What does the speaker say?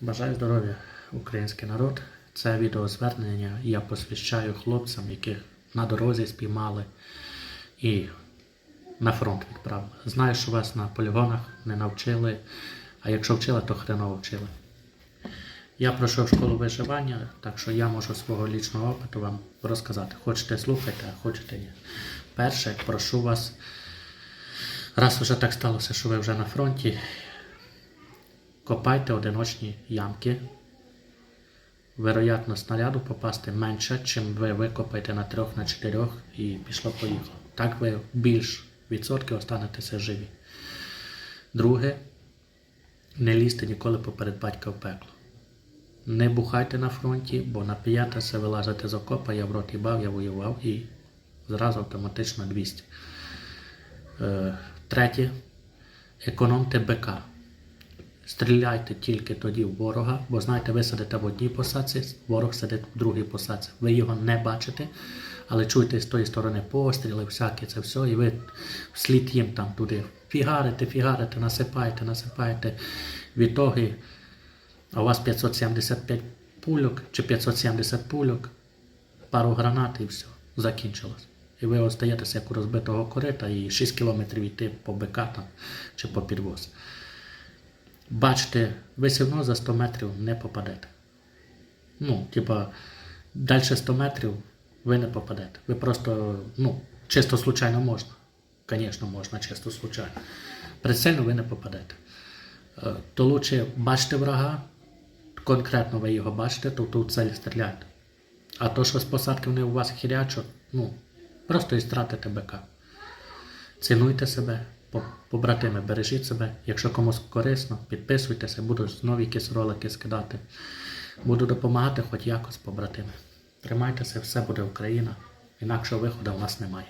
Бажаю здоров'я, український народ. Це відеозвернення я посвящаю хлопцям, яких на дорозі спіймали і на фронт відправили. Знаю, що вас на полігонах не навчили, а якщо вчили, то хреново вчили. Я пройшов школу виживання, так що я можу свого лічного опиту вам розказати. Хочете слухайте, а хочете ні. Перше, прошу вас, раз вже так сталося, що ви вже на фронті, Копайте одиночні ямки. Вероятно, снаряду попасти менше, чим ви викопаєте на трьох, на чотирьох і пішло поїхало. Так ви більш відсотків останетеся живі. Друге, не лізьте ніколи поперед батька в пекло. Не бухайте на фронті, бо нап'єтеся, вилазите з окопа, я в рот їбав, я воював і зразу автоматично 200. Е, третє, економте БК. Стріляйте тільки тоді в ворога, бо знаєте, ви сидите в одній посадці, ворог сидить в другій посадці. Ви його не бачите, але чуєте з тої сторони постріли, всяке це все, і ви вслід їм там туди фігарите, фігарите, насипаєте, насипаєте відтоги, а у вас 575 пульок чи 570 пульок, пару гранат і все, закінчилось. І ви остаєтеся як у розбитого корита і 6 кілометрів йти по БК там, чи по підвоз. Бачите, ви все одно за 100 метрів не попадете. Ну, типа, далі 100 метрів ви не попадете. Ви просто, ну, чисто случайно можна. Звісно, можна чисто случайно. Прицельно ви не попадете. Е, То лучше бачите врага, конкретно ви його бачите, то в ту цель стріляйте. А то, що з посадки вони у вас хірячать, ну, просто стратите БК. Цінуйте себе, побратими, бережіть себе. Якщо комусь корисно, підписуйтеся, буду знову якісь ролики скидати. Буду допомагати хоч якось, побратими. Тримайтеся, все буде Україна. Інакшого виходу в нас немає.